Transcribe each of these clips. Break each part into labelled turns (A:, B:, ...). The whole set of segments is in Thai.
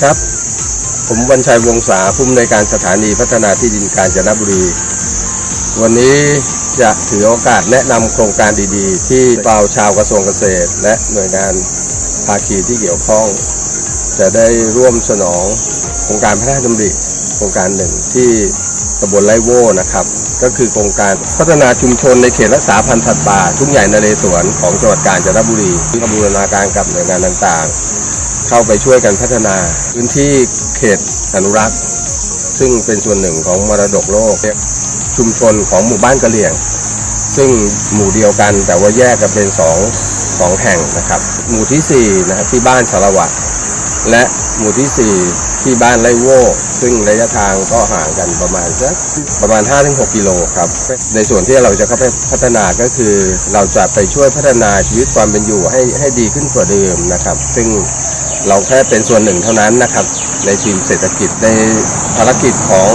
A: ดีครับ ผมวันชัยวงศาผู้อำนวยการสถานีพัฒนาที่ดินกาญจนบุรี วันนี้จะถือโอกาสแนะนำโครงการดีๆ ที่เปล่าชาวกระทรวงเกษตร และหน่วยงานภาคีที่เกี่ยวข้อง จะได้ร่วมสนองโครงการพระราชดำริโครงการหนึ่งที่ตำบลไร่โว่นะครับ ก็คือโครงการพัฒนาชุมชนในเขตรักษาพันธุ์สัตว์ป่า ทุ่งใหญ่นเรศวรของจังหวัดกาญจนบุรีที่บูรณาการกับหน่วยงานต่างๆ เข้าไปช่วยกันพัฒนา พื้นที่เขตอนุรักษ์ ซึ่งเป็นส่วนหนึ่งของมรดกโลกชุมชนของหมู่บ้านกะเหลี่ยง ซึ่งหมู่เดียวกันแต่ว่าแยกกันเป็นสองสองแห่งนะครับ หมู่ที่สี่นะครับที่บ้านสารวัตรและหมู่ที่สี่ที่บ้านไร่โว่ซึ่งระยะทางก็ห่างกันประมาณสักประมาณ 5-6 กิโลครับ ในส่วนที่เราจะเข้าไปพัฒนาก็คือ เราจะไปช่วยพัฒนาชีวิตความเป็นอยู่ให้ให้ดีขึ้นกว่าเดิมนะครับ ซึ่ง เราแค่เป็นส่วนหนึ่งเท่านั้นนะครับ ในทีมเศรษฐกิจในภารกิจของ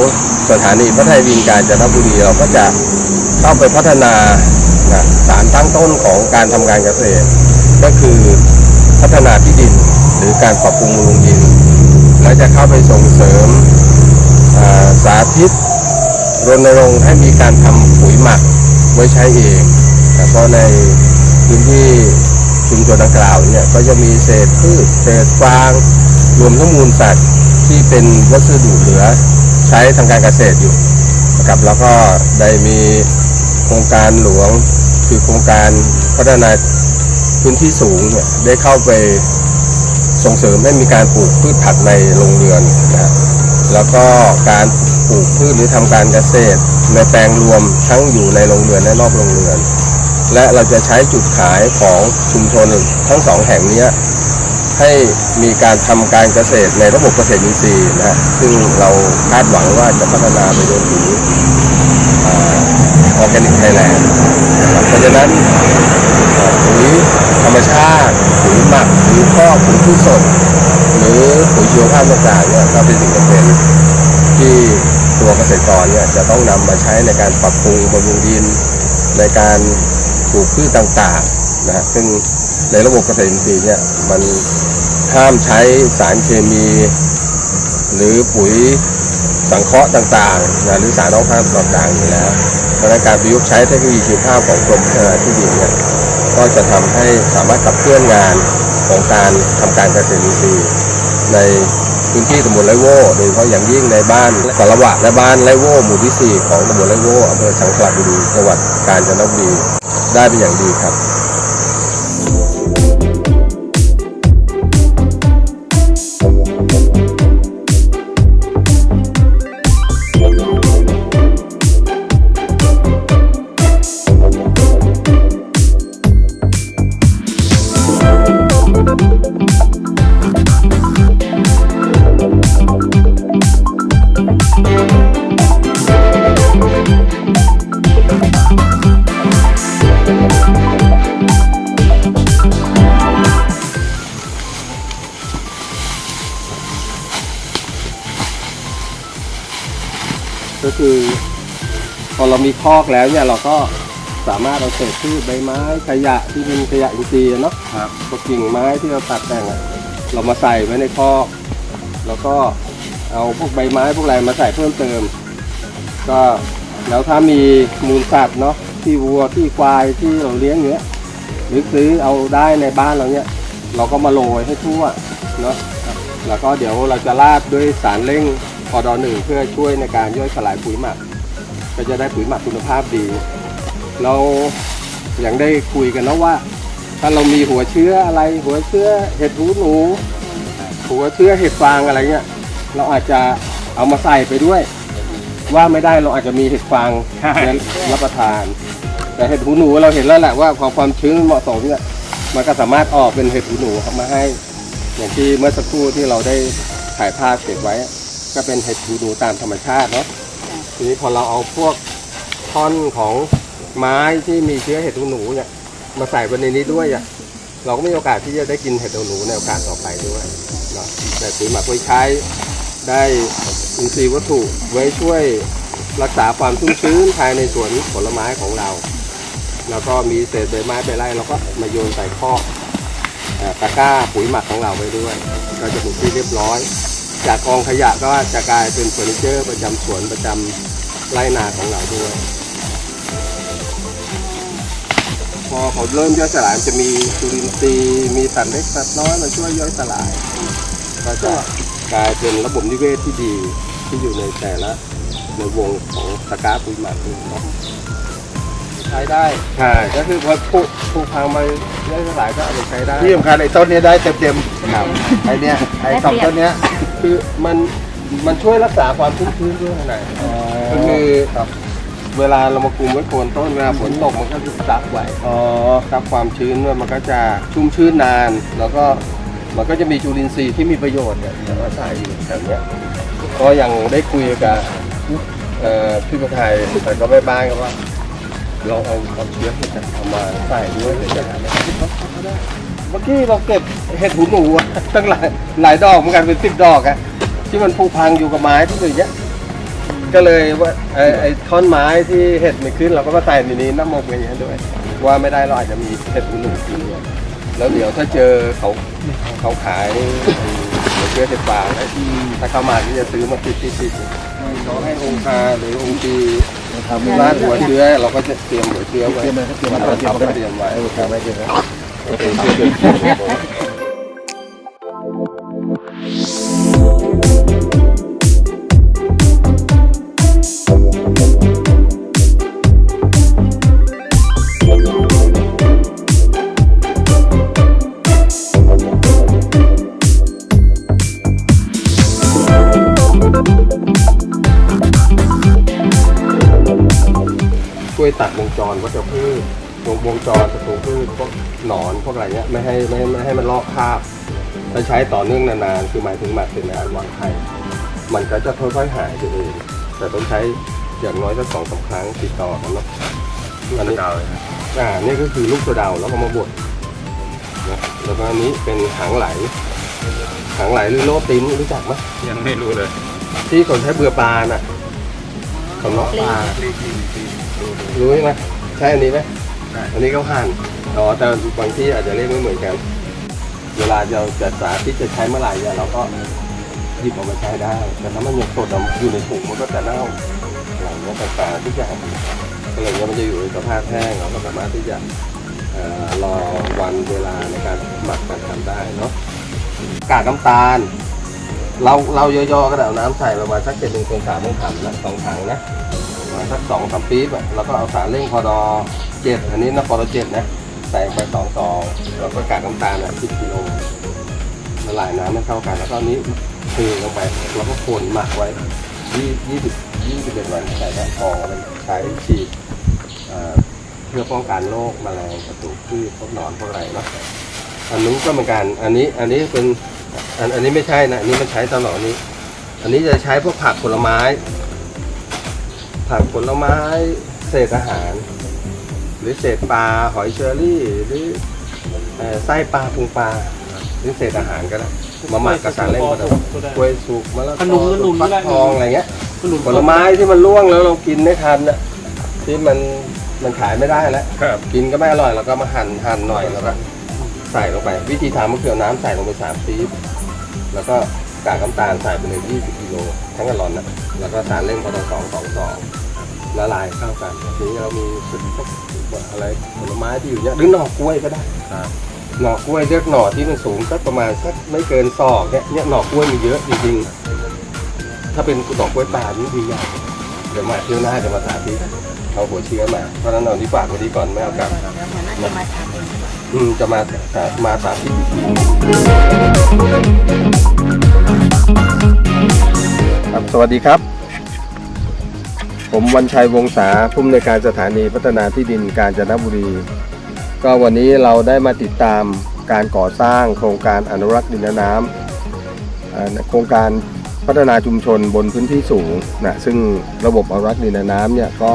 A: สถานีพัฒนาวินการจนบุรีเราก็จะเข้าไปพัฒนานะสารตั้งต้นของการทำการเกษตร ก็คือพัฒนาที่ดินหรือการปรับปรุงบำรุงดิน และจะเข้าไปส่งเสริมสาธิตรณรงค์ให้มีการทำปุ๋ยหมักไว้ใช้เองนะเพราะในพื้นที่ ชุมชนดังกล่าวเนี่ยก็จะมีเศษพืชเศษฟาง รวมทั้งมูลสัตว์ที่เป็นวัสดุเหลือใช้ทางการเกษตรอยู่นะครับแล้วก็ได้มีโครงการหลวงคือโครงการพัฒนาพื้นที่สูงเนี่ยได้เข้าไปส่งเสริมให้มีการปลูกพืชผักในโรงเรือนนะแล้วก็การปลูกพืชหรือทำการเกษตรในแปลงรวมทั้งอยู่ในโรงเรือนและนอกโรงเรือน และเราจะใช้จุดขายของชุมชนทั้งสองแห่งนี้ให้มีการทำการเกษตรในระบบเกษตรอินทรีย์นะฮะซึ่งเราคาดหวังว่าจะพัฒนาไปจนถึงออร์แกนิกไทยแลนด์เพราะฉะนั้นเอ่อปุ๋ยธรรมชาติปุ๋ยหมักปุ๋ยคอกปุ๋ยพืชสด หรือปุ๋ยชีวภาพต่างๆเนี่ยก็เป็นสิ่งจำเป็นที่ตัวเกษตรกรเนี่ยจะต้องนำมาใช้ในการปรับปรุงบำรุงดินในการ ลูกพืชต่างๆนะซึ่งในระบบเกษตรอินทรีย์เนี่ยมันห้ามใช้สารเคมี หรือปุ๋ยสังเคราะห์ต่างๆนะหรือสารรองภาพต่างๆอยู่แล้วเพราะนั้นการประยุกต์ใช้เทคโนโลยีชีวภาพของกรมพัฒนาที่ดินเนี่ยก็จะทำให้สามารถขับเคลื่อนงานของการทำการเกษตรอินทรีย์ในพื้นที่ตำบลไรโว่โดยเฉพาะอย่างยิ่งในบ้านสารวะและบ้านไรโว่หมู่ที่ 4 ของตำบลไรโว่อำเภอสังขละบุรีจังหวัดกาญจนบุรี ได้เป็นอย่างดีครับ ก็คือพอเรามีคอกแล้วเนี่ยเราก็สามารถเอาเศษพืชใบไม้ขยะที่เป็นขยะอินทรีย์อะเนาะ
B: ครับ
A: พวกกิ่งไม้ที่เราตัดแต่งอะเรามาใส่ไว้ในคอก แล้วก็เอาพวกใบไม้พวกอะไรมาใส่เพิ่มเติม ก็แล้วถ้ามีมูลสัตว์เนาะที่วัวที่ควายที่เราเลี้ยงเนี้ยหรือซื้อเอาได้ในบ้านเราเนี่ยเราก็มาโรยให้ทั่วเนาะแล้วก็เดี๋ยวเราจะราดด้วยสารเร่งพ อดอหนึ่งเพื่อช่วยในการย่อยสลายปุ๋ยหมัก ก็จะได้ปุ๋ยหมักคุณภาพดี เราอย่างได้คุยกันนะว่า ถ้าเรามีหัวเชื้ออะไร หัวเชื้อเห็ดหูหนู หัวเชื้อเห็ดฟางอะไรเงี้ยเราอาจจะเอามาใส่ไปด้วย ว่าไม่ได้เราอาจจะมีเห็ดฟาง
B: ใช่
A: เนรับประทาน แต่เห็ดหูหนูเราเห็นแล้วแหละว่าพอความชื้นเหมาะสมเนี่ยมันก็สามารถออกเป็นเห็ดหูหนูออกมาให้ อย่างที่เมื่อสักครู่ที่เราได้ถ่ายภาพเก็บไว้ ก็เป็นเห็ดหูหนูตามธรรมชาติเนาะทีนี้พอเราเอาพวกท่อนของไม้ที่มีเชื้อเห็ดหูหนูเนี่ยมาใส่ไว้ในนี้ด้วยอะเราก็มีโอกาสที่จะได้กินเห็ดหูหนูในโอกาสต่อไปด้วยเนาะแต่ปุ๋ยหมักไว้ใช้ได้อินทรีย์วัตถุไว้ช่วยรักษาความชุ่มชื้นภายในสวนผลไม้ของเรา แล้วก็มีเศษใบไม้ใบไร่เราก็มาโยนใส่คอกอ่าตะกร้าปุ๋ยหมักของเราไว้ด้วย ก็จะเป็นที่เรียบร้อย จากกองขยะก็จะกลายเป็นเฟอร์นิเจอร์ประจำสวนประจำไร่นาของเราด้วย พอเขาเริ่มย่อยสลายมันจะมีจุลินทรีย์มีสัตว์เล็กสัตว์น้อยมาช่วยย่อยสลาย ก็จะกลายเป็นระบบนิเวศที่ดีที่อยู่ในแต่ละในวงของตะกร้าปุยหมักนี่ครับ
B: ใช้ได้
A: ใช่ก็คือพอผูกผูกพังมาย่อยสลายก็เอาไปใช้ได้
B: ที่สำคัญไอ้ต้นเนี้ยได้เต็มเต็ม
A: ครับ
B: ๆไอ้เนี้ยไอ้สองต้นเนี้ย
A: คือมันมันช่วยรักษาความชุ่มชื้นด้วยนะก็คือ
B: ครับ
A: เวลาเรามาคุมไว้โคนต้นเวลาฝนตกมันก็จะซับไว้
B: อ๋อ
A: ซับความชื้นด้วยมันก็จะชุ่มชื้นนาน แล้วก็มันก็จะมีจุลินทรีย์ที่มีประโยชน์เนี่ยอย่างว่าใส่อยู่แบบเนี้ยก็ยังได้คุยกับเอ่อพี่ประไทยแต่ก็ไม่บ้านก็ว่า ลองเอาเอาเชื้อเห็ดเนี่ยเอามาใส่ด้วยเดี๋ยวจะหาเมื่อกี้เราเก็บเห็ดหูหนูอะตั้งหลายหลายดอกเหมือนกันเป็นสิบดอกอะที่มันผุพังอยู่กับไม้ที่อยู่เนี้ยก็เลยว่าไอ้ไอ้ท่อนไม้ที่เห็ดไม่ขึ้นเราก็มาใส่ในนี้น้ำมกอย่างเงี้ยด้วย ว่าไม่ได้เราอาจจะมีเห็ดหูหนูกินด้วยแล้วเดี๋ยวถ้าเจอเขาเขาขาย ชื้อเห็ดฟางไอ้ที่ถ้าเข้ามาที่จะซื้อมาติดติดติดเขาให้องค์คาหรือองค์ตีร้านหัวเชื้อเราก็จะเตรียมหัวเชื้อไว้
B: เตรียมไว้เตรียมไว้
A: เตรียมไว้
B: เออครับไม่เตรียมไว้
A: ช่วยตัดวงจรวัชพืชวงวงจรศัตรูพืชพวกหนอนพวกอะไรเงี้ยไม่ให้ไม่ให้ไม่ให้มันลอกคราบถ้าใช้ต่อเนื่องนานๆคือหมายถึงหมักถึงนานวางไข่มันก็จะค่อยๆหายไปเองแต่ต้องใช้อย่างน้อยสักสองสามครั้งติดต่อกันเนาะอันนี้อ่านี่ก็คือลูกตัวดาวแล้วก็มาบดนะแล้วก็อันนี้เป็นหางไหลหางไหลหรือโลตินรู้จักไหม
C: ยังไม่รู้เลย
A: ที่เขาใช้เบื่อปลาน่ะเขาเนาะปลารู้ไหมใช่อันนี้ไหมอันนี้เขาหั่นอ๋อแต่บางที่อาจจะเรียกไม่เหมือนกัน เวลาเราจะสาธิตจะใช้เมื่อไหร่เนี่ยเราก็หยิบออกมาใช้ได้ แต่ถ้ามันยังสดอะอยู่ในถุงมันก็จะเน่าอะไรเงี้ต่างๆทุกอย่างอะไรเงี้ยมันจะอยู่ในสภาพแห้งเราก็สามารถที่จะรอวันเวลาในการหมักการทำได้เนาะกากน้ำตาล เราเราย่อๆก็ได้เอาน้ำใส่ประมาณสักเจ็ดหนึ่งส่วนสามของถังนะสองถังนะประมาณสักสองสามปี๊บอะแล้วก็เอาสารเร่งพอดอเจ็ดอันนี้นะพอดอเจ็ดนะใส่ไปสองซองแล้วก็กากน้ำตาลอะสิบกิโลละลายน้ำให้เข้ากันแล้วก็อันนี้เทลงไปแล้วก็คนหมักไว้ยี่ยี่สิบยี่สิบเอ็ดวันใส่แค่พอเลยใช้ฉีดเพื่อป้องกันโรคแมลงศัตรูพืชพวกหนอนพวกอะไรเนาะอันนู้นก็เหมือนกันอันนี้อันนี้เป็น อันอันนี้ไม่ใช่นะอันนี้มันใช้ตลอดนี้ อันนี้จะใช้พวกผักผลไม้ ผักผลไม้เศษอาหาร หรือเศษปลาหอยเชอรี่ หรือเอ่อไส้ปลาพุงปลาหรือเศษอาหารก็ได้มาหมักกับสารเล่นก็ได้กล้วยสุกมะละก
D: ขนุนขนุ
A: อนฟัก
D: ก็ได้
A: ทองอะไรเงี้ย
D: ขนุน
A: ผลไม้ที่มันร่วงแล้วเรากินไม่ทันน่ะที่มันมันขายไม่ได้แล้ว
C: ครับ
A: กินก็ไม่อร่อยเราก็มาหั่นหั่นหน่อยแล้วก็ใส่ลงไป วิธีทำก็คือเอาน้ำใส่ลงไปสามปี๊บ แล้วก็กากน้ำตาลใส่ไปเลย20กิโลทั้งกะลอนนะแล้วก็สารเร่งพอตสองสองสองละลายเข้ากันทีนี้เรามีสุดพวกอะไรผลไม้ที่อยู่เนี่ยหรือหน่อกล้วยก็ได้
C: ครับ
A: หน่อกล้วยเลือกหน่อที่มันสูงสักประมาณสักไม่เกินศอกเนี่ยเนี่ยหน่อกล้วยมีเยอะจริงๆถ้าเป็นหน่อกล้วยป่านี่ดีอย่างเดี๋ยวมาเที่ยวหน้าจะมาสาธิตเอาหัวเชื้อมาเพราะฉะนั้นเอาที่ฝากไว้ที่ก่อนไม่เอากลับอืมจะมา สามาสาธิตอีกทีครับสวัสดีครับ ผมวันชัยวงศาผู้อำนวยการสถานีพัฒนาที่ดินกาญจนบุรี ก็วันนี้เราได้มาติดตามการก่อสร้างโครงการอนุรักษ์ดินน้ำโครงการพัฒนาชุมชนบนพื้นที่สูงนะซึ่งระบบอนุรักษ์ดินน้ำเนี่ยก็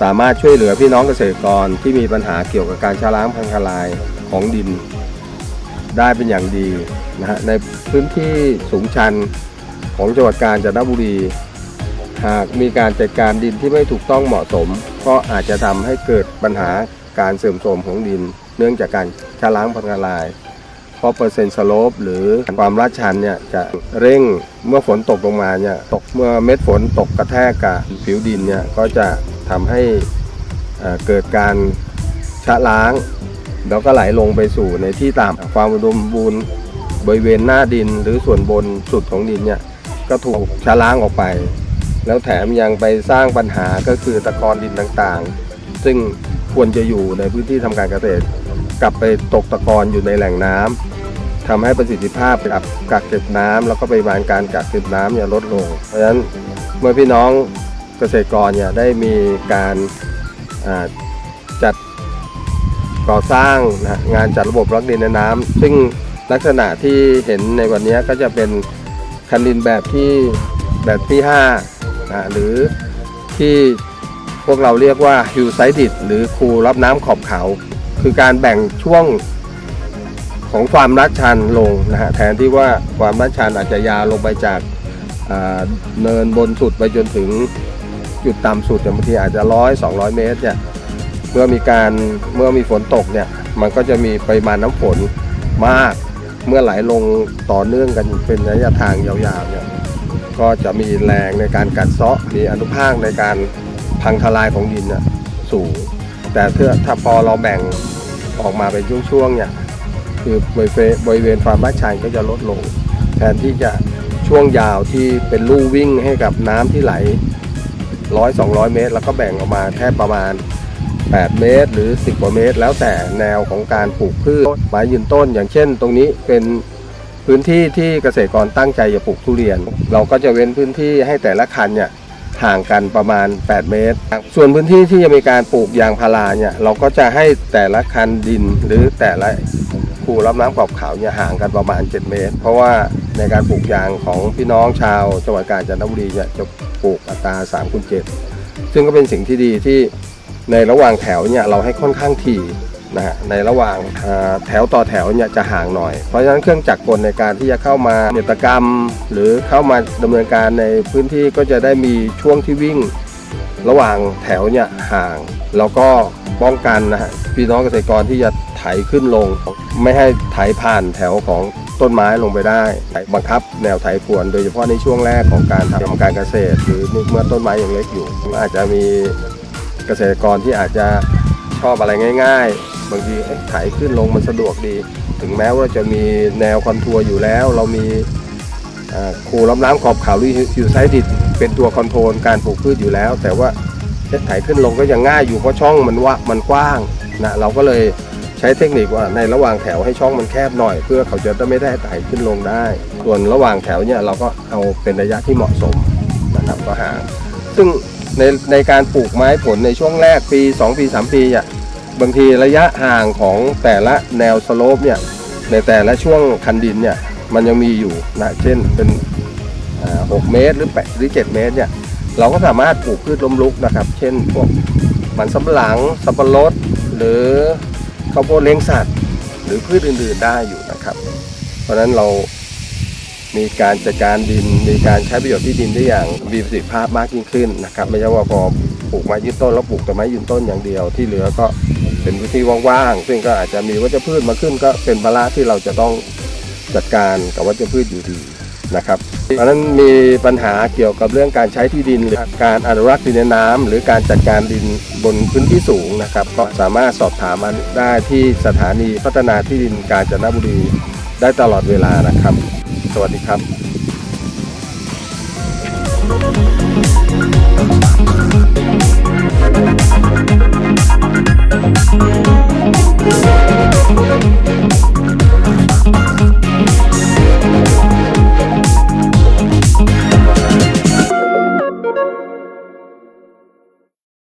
A: สามารถช่วยเหลือพี่น้องเกษตรกรที่มีปัญหาเกี่ยวกับการชะล้างพังทลายของดิน ได้เป็นอย่างดีนะฮะในพื้นที่สูงชันของจังหวัดกาญจนบุรี หากมีการจัดการดินที่ไม่ถูกต้องเหมาะสม ก็อาจจะทำให้เกิดปัญหาการเสื่อมโทรมของดิน เนื่องจากการชะล้างพังทลายเพราะเปอร์เซ็นต์สโลปหรือความลาดชันเนี่ยจะเร่งเมื่อฝนตกลงมาเนี่ยตกเมื่อเม็ดฝนตกกระแทกกับผิวดินเนี่ยก็จะ ทำให้เกิดการชะล้าง แล้วก็ไหลลงไปสู่ในที่ต่ำความอุดมบูรณ์บริเวณหน้าดินหรือส่วนบนสุดของดินเนี่ยก็ถูกชะล้างออกไป แล้วแถมยังไปสร้างปัญหาก็คือตะกอนดินต่างๆ ซึ่งควรจะอยู่ในพื้นที่ทำการเกษตร กลับไปตกตะกอนอยู่ในแหล่งน้ำทำให้ประสิทธิภาพกับกักเก็บน้ำแล้วก็ปริมาณการกักเก็บน้ำเนี่ยลดลง เพราะฉะนั้นเมื่อพี่น้อง เกษตรกรเนี่ยได้มีการจัดก่อสร้างนะงานจัดระบบรักดินในน้ำซึ่งลักษณะที่เห็นในวันนี้ก็จะเป็นคันดินแบบที่แบบที่5นะหรือที่พวกเราเรียกว่าฮิวไซดิดหรือคูรับน้ำขอบเขา คือการแบ่งช่วงของความลาดชันลงนะฮะแทนที่ว่าความลาดชันอาจจะยาวลงไปจากเนินบนสุดไปจนถึง จุดต่ำสุดอย่บางทีอาจจะร้อยสองร้อยเมตรเนี่ยเมื่อมีการเมื่อมีฝนตกเนี่ยมันก็จะมีปริมาณน้ำฝนมาก เมื่อไหลลงต่อเนื่องกันเป็นระยะทางยาวๆเนี่ยก็จะมีแรงในการกัดเซาะมีอนุภาคในการพังทลายของดินน่ะสูง แต่ถ้าถ้าพอเราแบ่งออกมาเป็นช่วงๆเนี่ยคือบริเวณความลาดชันก็จะลดลง แทนที่จะช่วงยาวที่เป็นลู่วิ่งให้กับน้ำที่ไหล ร้อยสองร้อยเมตร แล้วก็แบ่งออกมาแค่ประมาณ 8 เมตร หรือ 10กว่าเมตร แล้วแต่แนวของการปลูกพืชไม้ยืนต้น อย่างเช่น ตรงนี้เป็นพื้นที่ที่เกษตรกรตั้งใจจะปลูกทุเรียน เราก็จะเว้นพื้นที่ให้แต่ละคันเนี่ยห่างกันประมาณ 8 เมตร ส่วนพื้นที่ที่จะมีการปลูกยางพาราเนี่ยเราก็จะให้แต่ละคันดินหรือแต่ละคูรับน้ำขอบขาวเนี่ยห่างกันประมาณ 7 เมตร เพราะว่าในการปลูกยางของพี่น้องชาวจังหวัดกาญจนบุรีเนี่ยจะ ปลูกอัตรา3คูณ7ซึ่งก็เป็นสิ่งที่ดีที่ในระหว่างแถวเนี่ยเราให้ค่อนข้างถี่นะฮะในระหว่างแถวต่อแถวเนี่ยจะห่างหน่อย เพราะฉะนั้นเครื่องจักรกลในการที่จะเข้ามาเนตรกรรม หรือเข้ามาดำเนินการในพื้นที่ก็จะได้มีช่วงที่วิ่ง ระหว่างแถวเนี่ยห่าง แล้วก็ป้องกันนะฮะพี่น้องเกษตรกรที่จะไถขึ้นลง ไม่ให้ไถผ่านแถวของ ต้นไม้ลงไปได้บังคับแนวไถพรวน โดยเฉพาะในช่วงแรกของการทำการเกษตร หรือเมื่อต้นไม้ยังเล็กอยู่ อาจจะมีเกษตรกรที่อาจจะชอบอะไรง่าย ๆ บางทีไถขึ้นลงมันสะดวกดี ถึงแม้ว่าจะมีแนวคอนทัวร์อยู่แล้ว เรามีอ่าคูรับน้ำขอบเขาหรือฮิวไซดิดเป็นตัวคอนโทรลการปลูกพืชอยู่แล้ว แต่ว่าเอ๊ะไถขึ้นลงก็ยังง่ายอยู่เพราะช่องมันว่ามันกว้างนะเราก็เลย ใช้เทคนิคว่าในระหว่างแถวให้ช่องมันแคบหน่อย เพื่อเขาจะไม่ได้ไถขึ้นลงได้ ส่วนระหว่างแถวเนี่ยเราก็เอาเป็นระยะที่เหมาะสมนะครับก็ห่างซึ่งในในการปลูกไม้ผลในช่วงแรกปี 2 ปี 3 ปีอะบางทีระยะห่างของแต่ละแนวสโลปเนี่ยในแต่ละช่วงคันดินเนี่ยมันยังมีอยู่นะเช่นเป็น 6 เมตรหรือ8หรือ 7 เมตรเนี่ยเราก็สามารถปลูกพืชล้มลุกนะครับ เช่นพวกมันสำปะหลังสับปะรดหรือ ข้าวโพดเลี้ยงสัตว์ หรือพืชอื่นๆได้อยู่นะครับ เพราะฉะนั้นเรามีการจัดการดิน มีการใช้ประโยชน์ที่ดินได้อย่างมีประสิทธิภาพมากยิ่งขึ้นนะครับ ไม่ใช่ว่าพอปลูกไม้ยืนต้นแล้วปลูกแต่ไม้ยืนต้นอย่างเดียวที่เหลือก็เป็นพื้นที่ว่างๆซึ่งก็อาจจะมีวัชพืชมาขึ้นก็เป็นภาระที่เราจะต้องจัดการกับวัชพืชอยู่ดี นะครับเพราะนั้นมีปัญหาเกี่ยวกับเรื่องการใช้ที่ดิน หรือการอนุรักษ์ดินในน้ำหรือการจัดการดินบนพื้นที่สูงนะครับ ก็สามารถสอบถามมาได้ที่สถานีพัฒนาที่ดินกาญจนบุรีได้ตลอดเวลานะครับ สวัสดีครับ